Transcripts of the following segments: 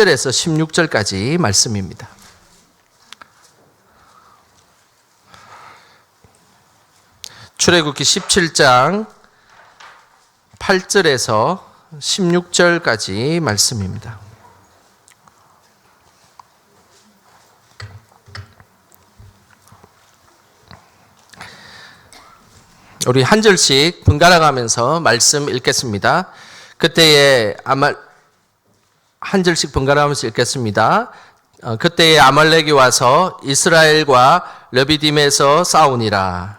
8절에서 16절까지 말씀입니다. 출애굽기 17장 8절에서 16절까지 말씀입니다. 우리 한 절씩 번갈아 가면서 말씀 읽겠습니다. 그때에 아말 한 절씩 번갈아 가면서 읽겠습니다. 어, 그때에 아말렉이 와서 이스라엘과 러비딤에서 싸우니라.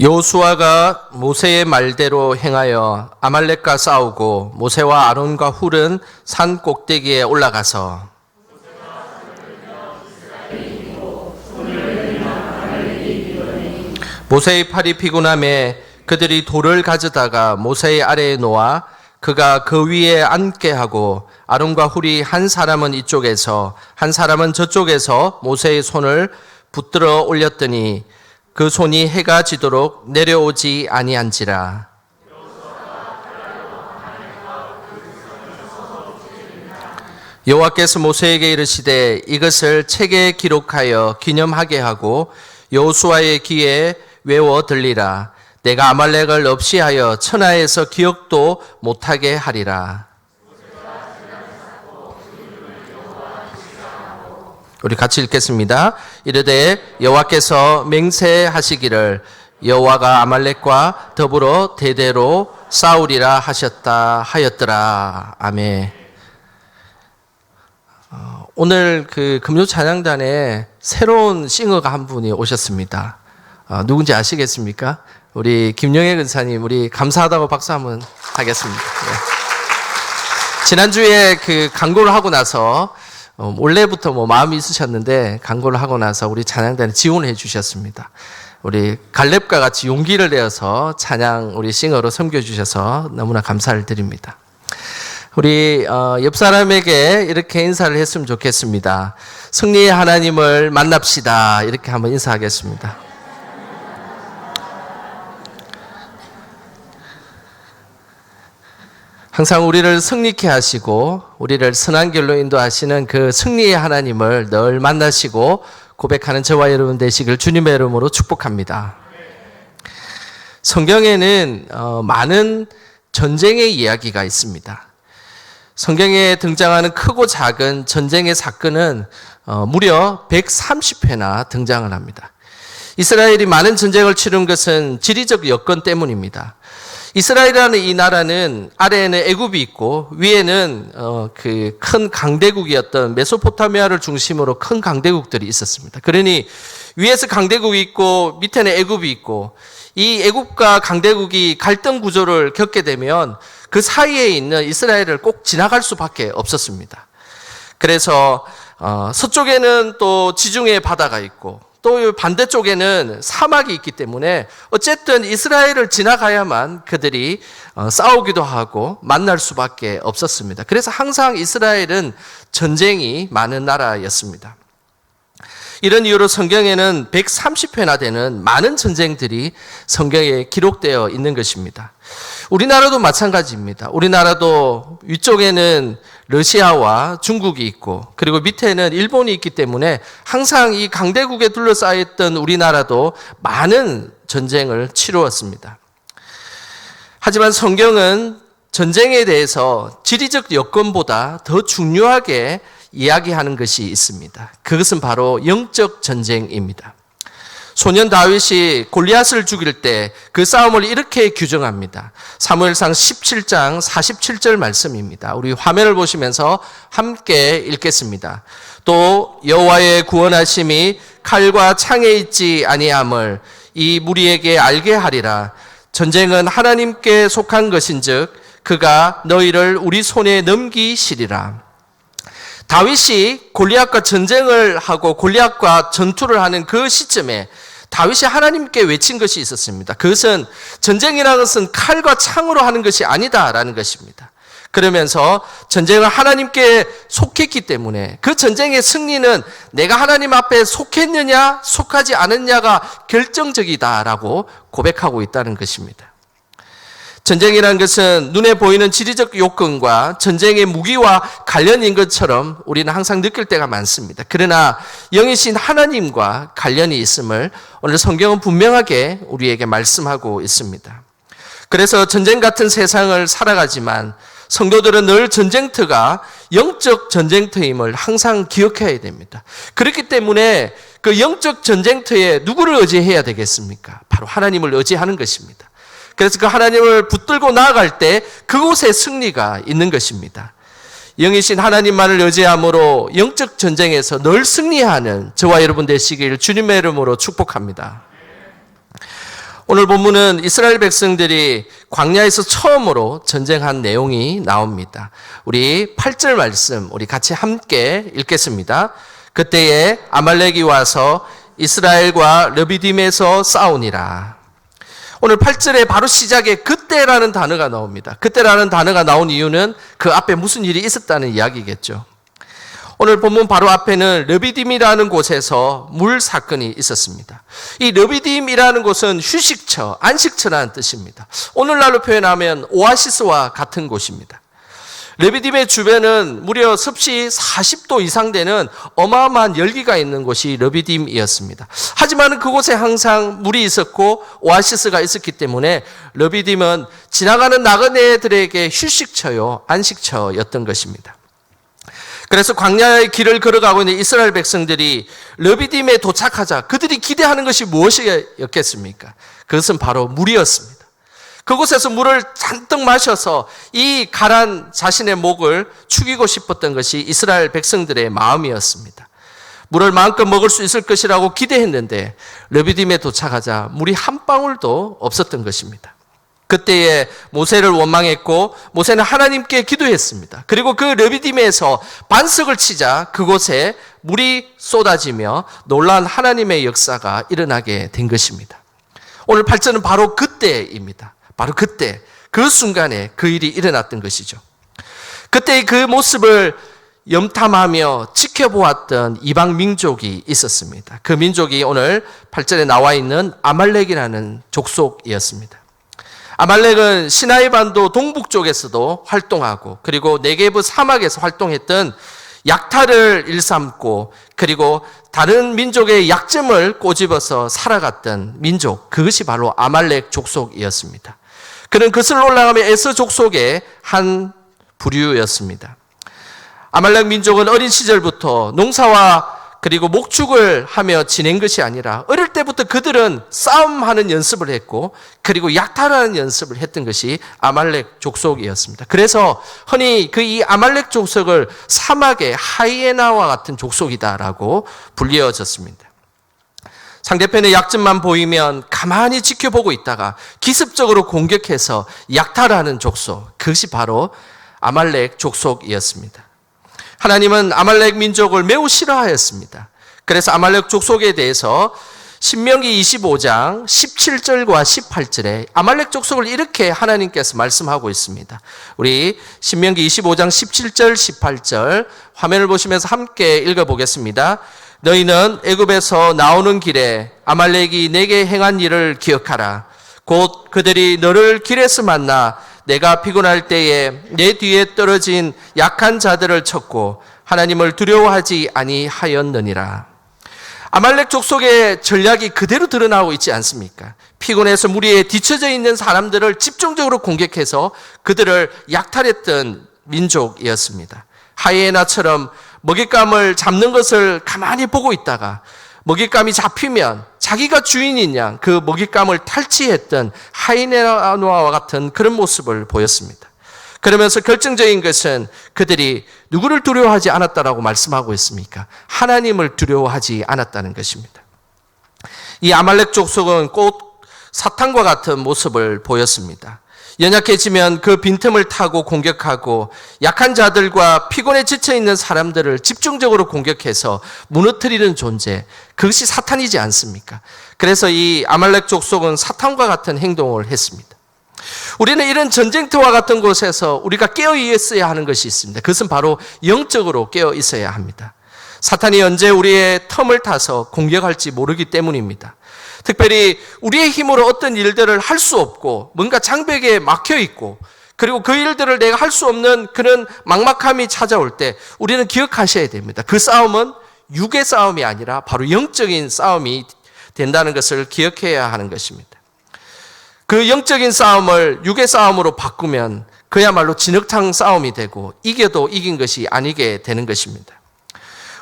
요수아가 모세의 말대로 행하여 아말렉과 싸우고 모세와 아론과 훌은 산 꼭대기에 올라가서 모세의 팔이 피곤함에 그들이 돌을 가져다가 모세의 아래에 놓아 그가 그 위에 앉게 하고 아론과 훌이 한 사람은 이쪽에서 한 사람은 저쪽에서 모세의 손을 붙들어 올렸더니 그 손이 해가 지도록 내려오지 아니한지라. 여호와께서 모세에게 이르시되 이것을 책에 기록하여 기념하게 하고 여호수아의 귀에 외워 들리라. 내가 아말렉을 없이 하여 천하에서 기억도 못하게 하리라. 우리 같이 읽겠습니다. 이르되 여호와께서 맹세하시기를 여호와가 아말렉과 더불어 대대로 싸우리라 하셨다 하였더라. 아멘. 어, 오늘 그 금요 찬양단에 새로운 싱어가 한 분이 오셨습니다. 어, 누군지 아시겠습니까? 우리 김영애 근사님, 우리 감사하다고 박수 한번 하겠습니다. 네. 지난주에 그 광고를 하고 나서 어, 원래부터 뭐 마음이 있으셨는데 광고를 하고 나서 우리 찬양단에 지원해 주셨습니다. 우리 갈렙과 같이 용기를 내어서 찬양 우리 싱어로 섬겨 주셔서 너무나 감사를 드립니다. 우리 어, 옆 사람에게 이렇게 인사를 했으면 좋겠습니다. 승리의 하나님을 만납시다. 이렇게 한번 인사하겠습니다. 항상 우리를 승리케 하시고 우리를 선한 길로 인도하시는 그 승리의 하나님을 늘 만나시고 고백하는 저와 여러분 되시길 주님의 이름으로 축복합니다. 성경에는 어, 많은 전쟁의 이야기가 있습니다. 성경에 등장하는 크고 작은 전쟁의 사건은 어, 무려 130회나 등장을 합니다. 이스라엘이 많은 전쟁을 치른 것은 지리적 여건 때문입니다. 이스라엘이라는 이 나라는 아래에는 애굽이 있고 위에는 어, 그 큰 강대국이었던 메소포타미아를 중심으로 큰 강대국들이 있었습니다. 그러니 위에서 강대국이 있고 밑에는 애굽이 있고 이 애굽과 강대국이 갈등 구조를 겪게 되면 그 사이에 있는 이스라엘을 꼭 지나갈 수밖에 없었습니다. 그래서 어, 서쪽에는 또 지중해 바다가 있고 또 반대쪽에는 사막이 있기 때문에 어쨌든 이스라엘을 지나가야만 그들이 어, 싸우기도 하고 만날 수밖에 없었습니다. 그래서 항상 이스라엘은 전쟁이 많은 나라였습니다. 이런 이유로 성경에는 130회나 되는 많은 전쟁들이 성경에 기록되어 있는 것입니다. 우리나라도 마찬가지입니다. 우리나라도 위쪽에는 러시아와 중국이 있고 그리고 밑에는 일본이 있기 때문에 항상 이 강대국에 둘러싸여 있던 우리나라도 많은 전쟁을 치루었습니다. 하지만 성경은 전쟁에 대해서 지리적 여건보다 더 중요하게 이야기하는 것이 있습니다. 그것은 바로 영적 전쟁입니다. 소년 다윗이 골리앗을 죽일 때 그 싸움을 이렇게 규정합니다. 사무엘상 17장 47절 말씀입니다. 우리 화면을 보시면서 함께 읽겠습니다. 또 여호와의 구원하심이 칼과 창에 있지 아니함을 이 무리에게 알게 하리라. 전쟁은 하나님께 속한 것인즉 그가 너희를 우리 손에 넘기시리라. 다윗이 골리앗과 전쟁을 하고 골리앗과 전투를 하는 그 시점에 다윗이 하나님께 외친 것이 있었습니다. 그것은 전쟁이라는 것은 칼과 창으로 하는 것이 아니다라는 것입니다. 그러면서 전쟁을 하나님께 속했기 때문에 그 전쟁의 승리는 내가 하나님 앞에 속했느냐, 속하지 않았냐가 결정적이다라고 고백하고 있다는 것입니다. 전쟁이라는 것은 눈에 보이는 지리적 요건과 전쟁의 무기와 관련인 것처럼 우리는 항상 느낄 때가 많습니다. 그러나 영이신 하나님과 관련이 있음을 오늘 성경은 분명하게 우리에게 말씀하고 있습니다. 그래서 전쟁 같은 세상을 살아가지만 성도들은 늘 전쟁터가 영적 전쟁터임을 항상 기억해야 됩니다. 그렇기 때문에 그 영적 전쟁터에 누구를 의지해야 되겠습니까? 바로 하나님을 의지하는 것입니다. 그래서 그 하나님을 붙들고 나아갈 때 그곳에 승리가 있는 것입니다. 영이신 하나님만을 의지함으로 영적 전쟁에서 늘 승리하는 저와 여러분 되시길 주님의 이름으로 축복합니다. 오늘 본문은 이스라엘 백성들이 광야에서 처음으로 전쟁한 내용이 나옵니다. 우리 8절 말씀 우리 같이 함께 읽겠습니다. 그때에 아말렉이 와서 이스라엘과 르비딤에서 싸우니라. 오늘 8절에 바로 시작에 그때라는 단어가 나옵니다. 그때라는 단어가 나온 이유는 그 앞에 무슨 일이 있었다는 이야기겠죠. 오늘 본문 바로 앞에는 르비딤이라는 곳에서 물 사건이 있었습니다. 이 르비딤이라는 곳은 휴식처, 안식처라는 뜻입니다. 오늘날로 표현하면 오아시스와 같은 곳입니다. 레비딤의 주변은 무려 습시 40도 이상 되는 어마어마한 열기가 있는 곳이 레비딤이었습니다. 하지만 그곳에 항상 물이 있었고 오아시스가 있었기 때문에 레비딤은 지나가는 나그네들에게 휴식처요, 안식처였던 것입니다. 그래서 광야의 길을 걸어가고 있는 이스라엘 백성들이 르비딤에 도착하자 그들이 기대하는 것이 무엇이었겠습니까? 그것은 바로 물이었습니다. 그곳에서 물을 잔뜩 마셔서 이 가란 자신의 목을 축이고 싶었던 것이 이스라엘 백성들의 마음이었습니다. 물을 마음껏 먹을 수 있을 것이라고 기대했는데 르비딤에 도착하자 물이 한 방울도 없었던 것입니다. 그때에 모세를 원망했고 모세는 하나님께 기도했습니다. 그리고 그 르비딤에서 반석을 치자 그곳에 물이 쏟아지며 놀라운 하나님의 역사가 일어나게 된 것입니다. 오늘 8절은 바로 그때입니다. 바로 그때, 그 순간에 그 일이 일어났던 것이죠. 그때 그 모습을 염탐하며 지켜보았던 이방 민족이 있었습니다. 그 민족이 오늘 8절에 나와 있는 아말렉이라는 족속이었습니다. 아말렉은 시나이 반도 동북 쪽에서도 활동하고 그리고 네게브 사막에서 활동했던 약탈을 일삼고 그리고 다른 민족의 약점을 꼬집어서 살아갔던 민족 그것이 바로 아말렉 족속이었습니다. 그는 그슬 올라가며 에서 족 속의 한 부류였습니다. 아말렉 민족은 어린 시절부터 농사와 그리고 목축을 하며 지낸 것이 아니라 어릴 때부터 그들은 싸움하는 연습을 했고 그리고 약탈하는 연습을 했던 것이 아말렉 족속이었습니다. 그래서 흔히 그 이 아말렉 족속을 사막의 하이에나와 같은 족속이다라고 불리어졌습니다. 상대편의 약점만 보이면 가만히 지켜보고 있다가 기습적으로 공격해서 약탈하는 족속. 그것이 바로 아말렉 족속이었습니다. 하나님은 아말렉 민족을 매우 싫어하였습니다. 그래서 아말렉 족속에 대해서 신명기 25장 17절과 18절에 아말렉 족속을 이렇게 하나님께서 말씀하고 있습니다. 우리 신명기 25장 17절 18절 화면을 보시면서 함께 읽어 보겠습니다. 너희는 애굽에서 나오는 길에 아말렉이 내게 행한 일을 기억하라. 곧 그들이 너를 길에서 만나 내가 피곤할 때에 내 뒤에 떨어진 약한 자들을 쳤고 하나님을 두려워하지 아니하였느니라. 아말렉 족속의 전략이 그대로 드러나고 있지 않습니까? 피곤해서 무리에 뒤처져 있는 사람들을 집중적으로 공격해서 그들을 약탈했던 민족이었습니다. 하이에나처럼 먹잇감을 잡는 것을 가만히 보고 있다가 먹잇감이 잡히면 자기가 주인인 양 그 먹잇감을 탈취했던 하이네라노아와 같은 그런 모습을 보였습니다. 그러면서 결정적인 것은 그들이 누구를 두려워하지 않았다라고 말씀하고 있습니까? 하나님을 두려워하지 않았다는 것입니다. 이 아말렉 족속은 꼭 사탄과 같은 모습을 보였습니다. 연약해지면 그 빈틈을 타고 공격하고 약한 자들과 피곤에 지쳐 있는 사람들을 집중적으로 공격해서 무너뜨리는 존재. 그것이 사탄이지 않습니까? 그래서 이 아말렉 족속은 사탄과 같은 행동을 했습니다. 우리는 이런 전쟁터와 같은 곳에서 우리가 깨어 있어야 하는 것이 있습니다. 그것은 바로 영적으로 깨어 있어야 합니다. 사탄이 언제 우리의 텀을 타서 공격할지 모르기 때문입니다. 특별히 우리의 힘으로 어떤 일들을 할 수 없고 뭔가 장벽에 막혀 있고 그리고 그 일들을 내가 할 수 없는 그런 막막함이 찾아올 때 우리는 기억하셔야 됩니다. 그 싸움은 육의 싸움이 아니라 바로 영적인 싸움이 된다는 것을 기억해야 하는 것입니다. 그 영적인 싸움을 육의 싸움으로 바꾸면 그야말로 진흙탕 싸움이 되고 이겨도 이긴 것이 아니게 되는 것입니다.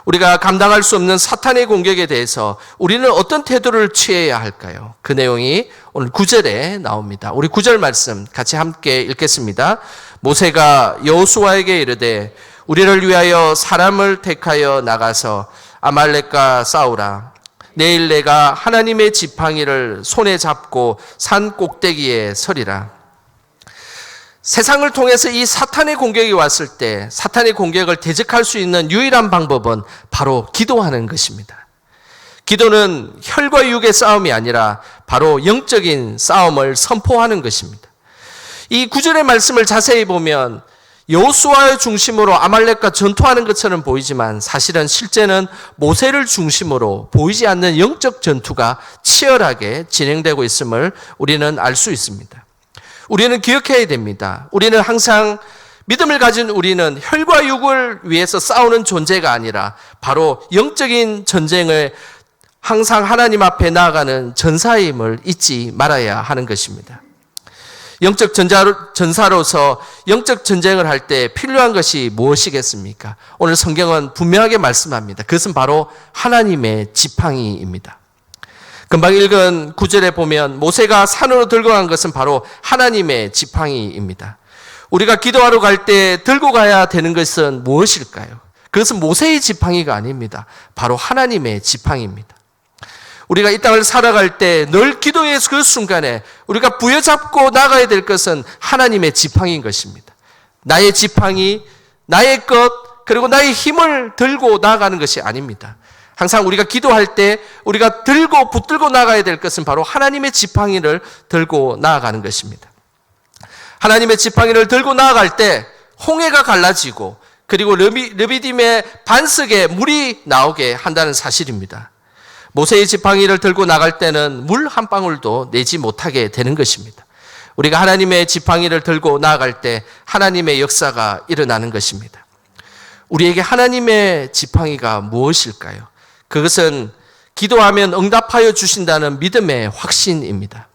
우리가 감당할 수 없는 사탄의 공격에 대해서 우리는 어떤 태도를 취해야 할까요? 그 내용이 오늘 9절에 나옵니다. 우리 9절 말씀 같이 함께 읽겠습니다. 모세가 여호수아에게 이르되 우리를 위하여 사람을 택하여 나가서 아말렉과 싸우라. 내일 내가 하나님의 지팡이를 손에 잡고 산 꼭대기에 서리라. 세상을 통해서 이 사탄의 공격이 왔을 때 사탄의 공격을 대적할 수 있는 유일한 방법은 바로 기도하는 것입니다. 기도는 혈과 육의 싸움이 아니라 바로 영적인 싸움을 선포하는 것입니다. 이 구절의 말씀을 자세히 보면 여호수아의 중심으로 아말렉과 전투하는 것처럼 보이지만 사실은 실제는 모세를 중심으로 보이지 않는 영적 전투가 치열하게 진행되고 있음을 우리는 알 수 있습니다. 우리는 기억해야 됩니다. 우리는 항상 믿음을 가진 우리는 혈과 육을 위해서 싸우는 존재가 아니라 바로 영적인 전쟁을 항상 하나님 앞에 나아가는 전사임을 잊지 말아야 하는 것입니다. 영적 전자로, 전사로 서 영적 전쟁을 할 때 필요한 것이 무엇이겠습니까? 오늘 성경은 분명하게 말씀합니다. 그것은 바로 하나님의 지팡이입니다. 금방 읽은 구절에 보면 모세가 산으로 들고 간 것은 바로 하나님의 지팡이입니다. 우리가 기도하러 갈 때 들고 가야 되는 것은 무엇일까요? 그것은 모세의 지팡이가 아닙니다. 바로 하나님의 지팡이입니다. 우리가 이 땅을 살아갈 때 늘 기도의 그 순간에 우리가 부여잡고 나가야 될 것은 하나님의 지팡이인 것입니다. 나의 지팡이, 나의 것, 그리고 나의 힘을 들고 나아가는 것이 아닙니다. 항상 우리가 기도할 때 우리가 들고 붙들고 나가야 될 것은 바로 하나님의 지팡이를 들고 나아가는 것입니다. 하나님의 지팡이를 들고 나아갈 때 홍해가 갈라지고 그리고 르비, 르비딤의 반석에 물이 나오게 한다는 사실입니다. 모세의 지팡이를 들고 나갈 때는 물 한 방울도 내지 못하게 되는 것입니다. 우리가 하나님의 지팡이를 들고 나아갈 때 하나님의 역사가 일어나는 것입니다. 우리에게 하나님의 지팡이가 무엇일까요? 그것은 기도하면 응답하여 주신다는 믿음의 확신입니다.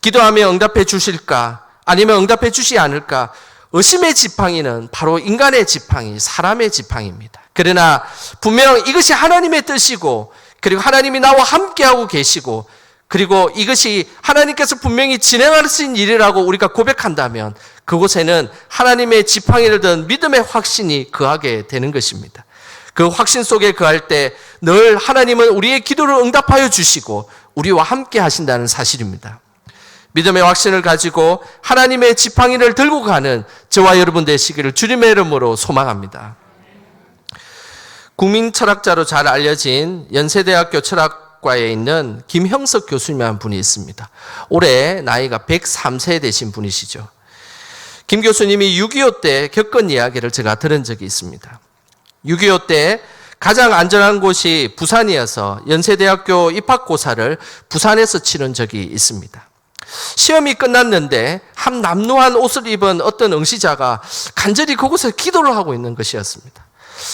기도하면 응답해 주실까? 아니면 응답해 주지 않을까? 의심의 지팡이는 바로 인간의 지팡이, 사람의 지팡이입니다. 그러나 분명 이것이 하나님의 뜻이고, 그리고 하나님이 나와 함께하고 계시고, 그리고 이것이 하나님께서 분명히 진행하신 일이라고 우리가 고백한다면, 그곳에는 하나님의 지팡이를 든 믿음의 확신이 거하게 되는 것입니다. 그 확신 속에 거할 때 늘 하나님은 우리의 기도를 응답하여 주시고 우리와 함께 하신다는 사실입니다. 믿음의 확신을 가지고 하나님의 지팡이를 들고 가는 저와 여러분 되시기를 주님의 이름으로 소망합니다. 국민 철학자로 잘 알려진 연세대학교 철학과에 있는 김형석 교수님이라는 분이 있습니다. 올해 나이가 103세 되신 분이시죠. 김 교수님이 6.25 때 겪은 이야기를 제가 들은 적이 있습니다. 6.25 때 가장 안전한 곳이 부산이어서 연세대학교 입학고사를 부산에서 치른 적이 있습니다. 시험이 끝났는데 한 남루한 옷을 입은 어떤 응시자가 간절히 그곳에 기도를 하고 있는 것이었습니다.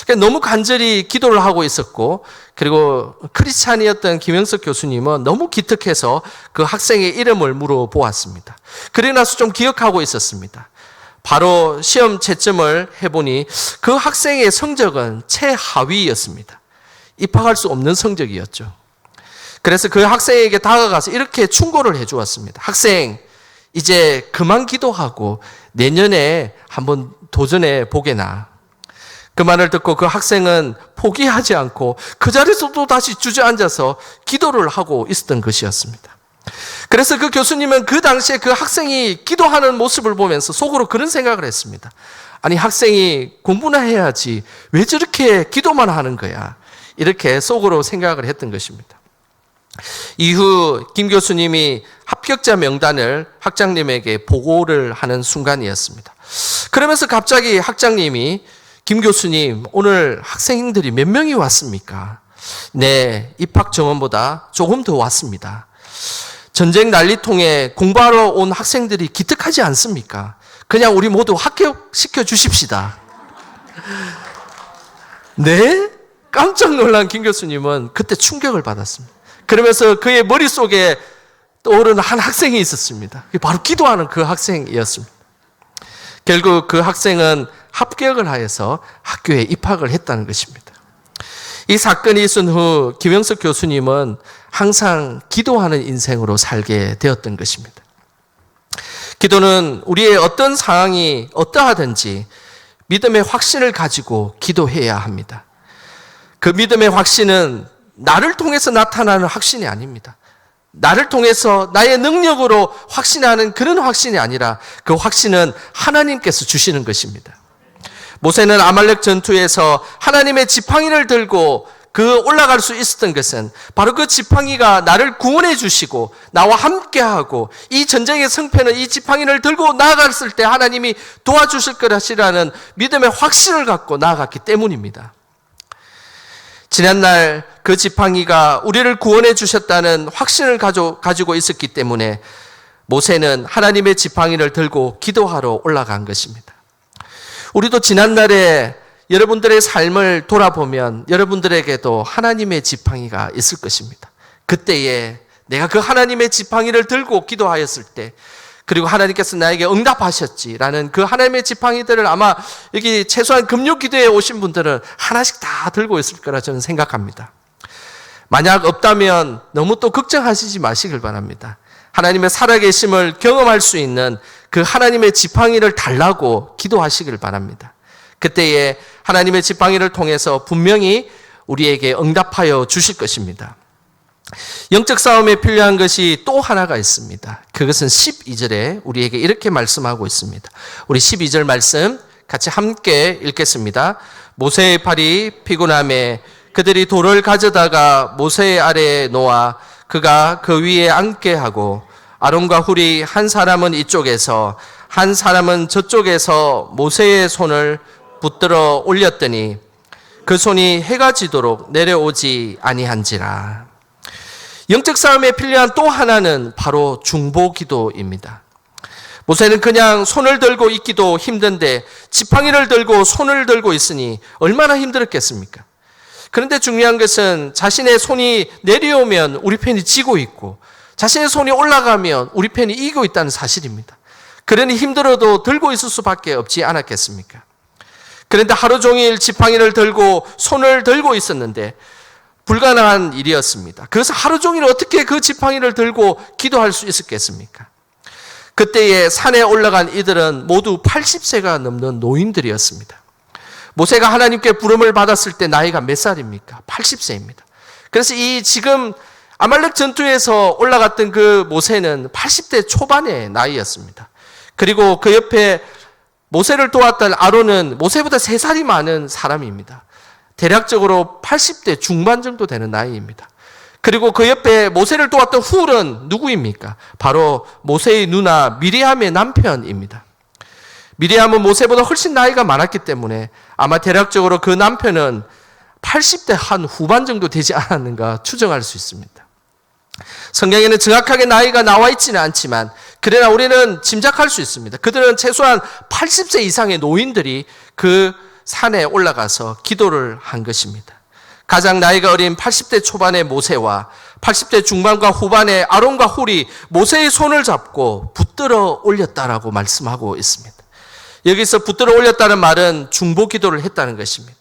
그러니까 너무 간절히 기도를 하고 있었고, 그리고 크리스찬이었던 김영석 교수님은 너무 기특해서 그 학생의 이름을 물어보았습니다. 그래 나서 좀 기억하고 있었습니다. 바로 시험 채점을 해보니 그 학생의 성적은 최하위였습니다. 입학할 수 없는 성적이었죠. 그래서 그 학생에게 다가가서 이렇게 충고를 해 주었습니다. 학생, 이제 그만 기도하고 내년에 한번 도전해 보게나. 그 말을 듣고 그 학생은 포기하지 않고 그 자리에서 또 다시 주저앉아서 기도를 하고 있었던 것이었습니다. 그래서 그 교수님은 그 당시에 그 학생이 기도하는 모습을 보면서 속으로 그런 생각을 했습니다. 아니, 학생이 공부나 해야지. 왜 저렇게 기도만 하는 거야? 이렇게 속으로 생각을 했던 것입니다. 이후 김 교수님이 합격자 명단을 학장님에게 보고를 하는 순간이었습니다. 그러면서 갑자기 학장님이 김 교수님, 오늘 학생들이 몇 명이 왔습니까? 네, 입학 정원보다 조금 더 왔습니다. 전쟁 난리통에 공부하러 온 학생들이 기특하지 않습니까? 그냥 우리 모두 합격시켜 주십시다. 네? 깜짝 놀란 김 교수님은 그때 충격을 받았습니다. 그러면서 그의 머릿속에 떠오르는 한 학생이 있었습니다. 바로 기도하는 그 학생이었습니다. 결국 그 학생은 합격을 하여서 학교에 입학을 했다는 것입니다. 이 사건이 있은 후 김영석 교수님은 항상 기도하는 인생으로 살게 되었던 것입니다. 기도는 우리의 어떤 상황이 어떠하든지 믿음의 확신을 가지고 기도해야 합니다. 그 믿음의 확신은 나를 통해서 나타나는 확신이 아닙니다. 나를 통해서 나의 능력으로 확신하는 그런 확신이 아니라 그 확신은 하나님께서 주시는 것입니다. 모세는 아말렉 전투에서 하나님의 지팡이를 들고 그 올라갈 수 있었던 것은 바로 그 지팡이가 나를 구원해 주시고 나와 함께하고 이 전쟁의 승패는 이 지팡이를 들고 나아갔을 때 하나님이 도와주실 것이라는 믿음의 확신을 갖고 나아갔기 때문입니다. 지난날 그 지팡이가 우리를 구원해 주셨다는 확신을 가지고 있었기 때문에 모세는 하나님의 지팡이를 들고 기도하러 올라간 것입니다. 우리도 지난날에 여러분들의 삶을 돌아보면 여러분들에게도 하나님의 지팡이가 있을 것입니다. 그때에 내가 그 하나님의 지팡이를 들고 기도하였을 때 그리고 하나님께서 나에게 응답하셨지라는 그 하나님의 지팡이들을 아마 여기 최소한 금요 기도에 오신 분들은 하나씩 다 들고 있을 거라 저는 생각합니다. 만약 없다면 너무 또 걱정하시지 마시길 바랍니다. 하나님의 살아계심을 경험할 수 있는 그 하나님의 지팡이를 달라고 기도하시길 바랍니다. 그때에 하나님의 지팡이를 통해서 분명히 우리에게 응답하여 주실 것입니다. 영적 싸움에 필요한 것이 또 하나가 있습니다. 그것은 12절에 우리에게 이렇게 말씀하고 있습니다. 우리 12절 말씀 같이 함께 읽겠습니다. 모세의 팔이 피곤함에 그들이 돌을 가져다가 모세 아래에 놓아 그가 그 위에 앉게 하고 아론과 훌이 한 사람은 이쪽에서 한 사람은 저쪽에서 모세의 손을 붙들어 올렸더니 그 손이 해가 지도록 내려오지 아니한지라. 영적 싸움에 필요한 또 하나는 바로 중보 기도입니다. 모세는 그냥 손을 들고 있기도 힘든데 지팡이를 들고 손을 들고 있으니 얼마나 힘들었겠습니까? 그런데 중요한 것은 자신의 손이 내려오면 우리 편이 지고 있고 자신의 손이 올라가면 우리 편이 이기고 있다는 사실입니다. 그러니 힘들어도 들고 있을 수밖에 없지 않았겠습니까? 그런데 하루 종일 지팡이를 들고 손을 들고 있었는데 불가능한 일이었습니다. 그래서 하루 종일 어떻게 그 지팡이를 들고 기도할 수 있었겠습니까? 그때에 산에 올라간 이들은 모두 80세가 넘는 노인들이었습니다. 모세가 하나님께 부름을 받았을 때 나이가 몇 살입니까? 80세입니다. 그래서 이 지금 아말렉 전투에서 올라갔던 그 모세는 80대 초반의 나이였습니다. 그리고 그 옆에 모세를 도왔던 아론은 모세보다 3살이 많은 사람입니다. 대략적으로 80대 중반 정도 되는 나이입니다. 그리고 그 옆에 모세를 도왔던 훌은 누구입니까? 바로 모세의 누나 미리암의 남편입니다. 미리암은 모세보다 훨씬 나이가 많았기 때문에 아마 대략적으로 그 남편은 80대 한 후반 정도 되지 않았는가 추정할 수 있습니다. 성경에는 정확하게 나이가 나와 있지는 않지만 그러나 우리는 짐작할 수 있습니다. 그들은 최소한 80세 이상의 노인들이 그 산에 올라가서 기도를 한 것입니다. 가장 나이가 어린 80대 초반의 모세와 80대 중반과 후반의 아론과 훌이 모세의 손을 잡고 붙들어 올렸다라고 말씀하고 있습니다. 여기서 붙들어 올렸다는 말은 중보 기도를 했다는 것입니다.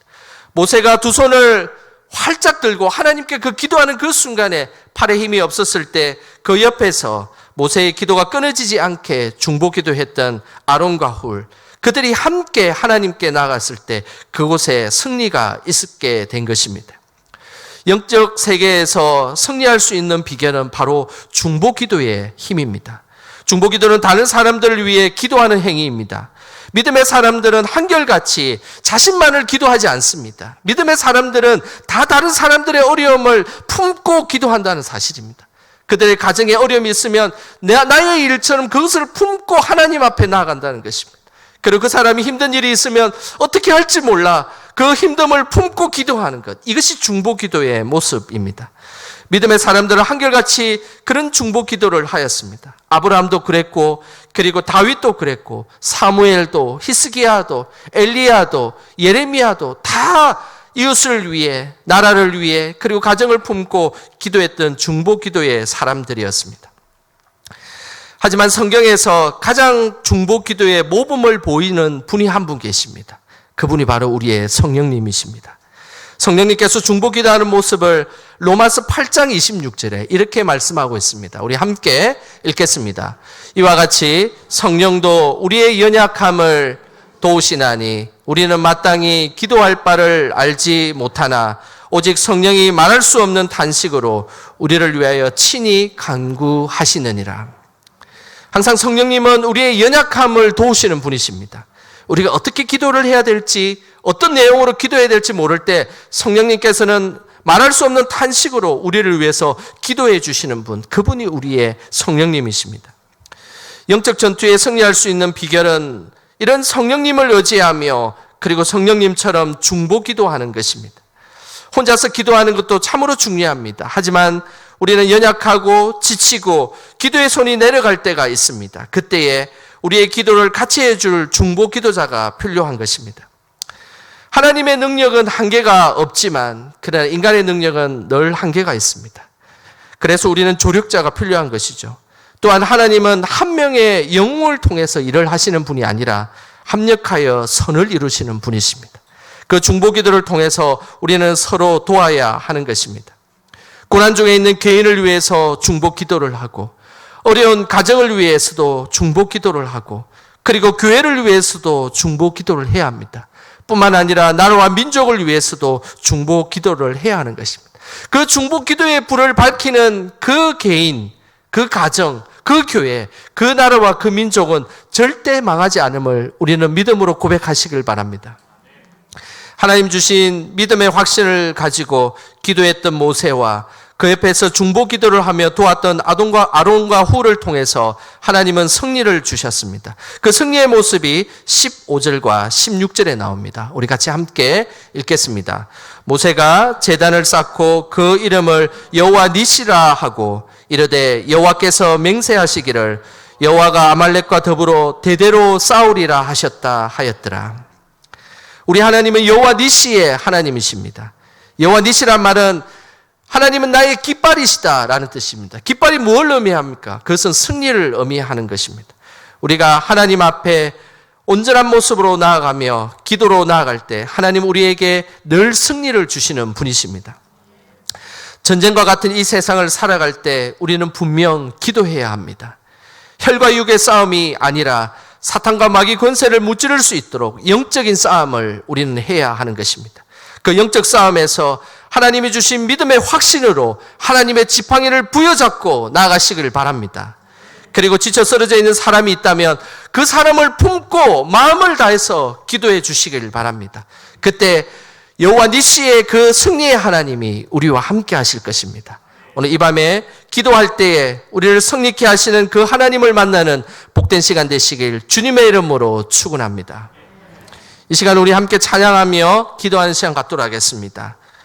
모세가 두 손을 활짝 들고 하나님께 그 기도하는 그 순간에 팔에 힘이 없었을 때 그 옆에서 모세의 기도가 끊어지지 않게 중보 기도했던 아론과 훌 그들이 함께 하나님께 나갔을 때 그곳에 승리가 있게 된 것입니다. 영적 세계에서 승리할 수 있는 비결은 바로 중보 기도의 힘입니다. 중보 기도는 다른 사람들을 위해 기도하는 행위입니다. 믿음의 사람들은 한결같이 자신만을 기도하지 않습니다. 믿음의 사람들은 다 다른 사람들의 어려움을 품고 기도한다는 사실입니다. 그들의 가정에 어려움이 있으면 내, 나의 일처럼 그것을 품고 하나님 앞에 나아간다는 것입니다. 그리고 그 사람이 힘든 일이 있으면 어떻게 할지 몰라 그 힘듦을 품고 기도하는 것. 이것이 중보 기도의 모습입니다. 믿음의 사람들은 한결같이 그런 중보 기도를 하였습니다. 아브라함도 그랬고, 그리고 다윗도 그랬고, 사무엘도, 히스기야도, 엘리야도, 예레미야도 다 이웃을 위해, 나라를 위해, 그리고 가정을 품고 기도했던 중보 기도의 사람들이었습니다. 하지만 성경에서 가장 중보 기도의 모범을 보이는 분이 한 분 계십니다. 그분이 바로 우리의 성령님이십니다. 성령님께서 중보 기도하는 모습을 로마서 8장 26절에 이렇게 말씀하고 있습니다. 우리 함께 읽겠습니다. 이와 같이 성령도 우리의 연약함을 도우시나니 우리는 마땅히 기도할 바를 알지 못하나 오직 성령이 말할 수 없는 탄식으로 우리를 위하여 친히 간구하시느니라. 항상 성령님은 우리의 연약함을 도우시는 분이십니다. 우리가 어떻게 기도를 해야 될지, 어떤 내용으로 기도해야 될지 모를 때 성령님께서는 말할 수 없는 탄식으로 우리를 위해서 기도해 주시는 분, 그분이 우리의 성령님이십니다. 영적 전투에 승리할 수 있는 비결은 이런 성령님을 의지하며 그리고 성령님처럼 중보 기도하는 것입니다. 혼자서 기도하는 것도 참으로 중요합니다. 하지만 우리는 연약하고 지치고 기도의 손이 내려갈 때가 있습니다. 그때에 우리의 기도를 같이 해줄 중보 기도자가 필요한 것입니다. 하나님의 능력은 한계가 없지만 그러나 인간의 능력은 늘 한계가 있습니다. 그래서 우리는 조력자가 필요한 것이죠. 또한 하나님은 한 명의 영웅을 통해서 일을 하시는 분이 아니라 합력하여 선을 이루시는 분이십니다. 그 중보 기도를 통해서 우리는 서로 도와야 하는 것입니다. 고난 중에 있는 개인을 위해서 중보 기도를 하고 어려운 가정을 위해서도 중보 기도를 하고 그리고 교회를 위해서도 중보 기도를 해야 합니다. 뿐만 아니라 나라와 민족을 위해서도 중보 기도를 해야 하는 것입니다. 그 중보 기도의 불을 밝히는 그 개인, 그 가정, 그 교회, 그 나라와 그 민족은 절대 망하지 않음을 우리는 믿음으로 고백하시길 바랍니다. 하나님 주신 믿음의 확신을 가지고 기도했던 모세와 그 옆에서 중보 기도를 하며 도왔던 아동과 아론과 후를 통해서 하나님은 승리를 주셨습니다. 그 승리의 모습이 15절과 16절에 나옵니다. 우리 같이 함께 읽겠습니다. 모세가 제단을 쌓고 그 이름을 여호와 니시라 하고 이르되 여호와께서 맹세하시기를 여호와가 아말렉과 더불어 대대로 싸우리라 하셨다 하였더라. 우리 하나님은 여호와 니시의 하나님이십니다. 여호와 니시란 말은 하나님은 나의 깃발이시다라는 뜻입니다. 깃발이 무엇을 의미합니까? 그것은 승리를 의미하는 것입니다. 우리가 하나님 앞에 온전한 모습으로 나아가며 기도로 나아갈 때 하나님 우리에게 늘 승리를 주시는 분이십니다. 전쟁과 같은 이 세상을 살아갈 때 우리는 분명 기도해야 합니다. 혈과 육의 싸움이 아니라 사탄과 마귀 권세를 무찌를 수 있도록 영적인 싸움을 우리는 해야 하는 것입니다. 그 영적 싸움에서 하나님이 주신 믿음의 확신으로 하나님의 지팡이를 부여잡고 나아가시기를 바랍니다. 그리고 지쳐 쓰러져 있는 사람이 있다면 그 사람을 품고 마음을 다해서 기도해 주시기를 바랍니다. 그때 여호와 니시의 그 승리의 하나님이 우리와 함께 하실 것입니다. 오늘 이 밤에 기도할 때에 우리를 성립케 하시는 그 하나님을 만나는 복된 시간 되시길 주님의 이름으로 축원합니다. 이 시간 우리 함께 찬양하며 기도하는 시간 갖도록 하겠습니다.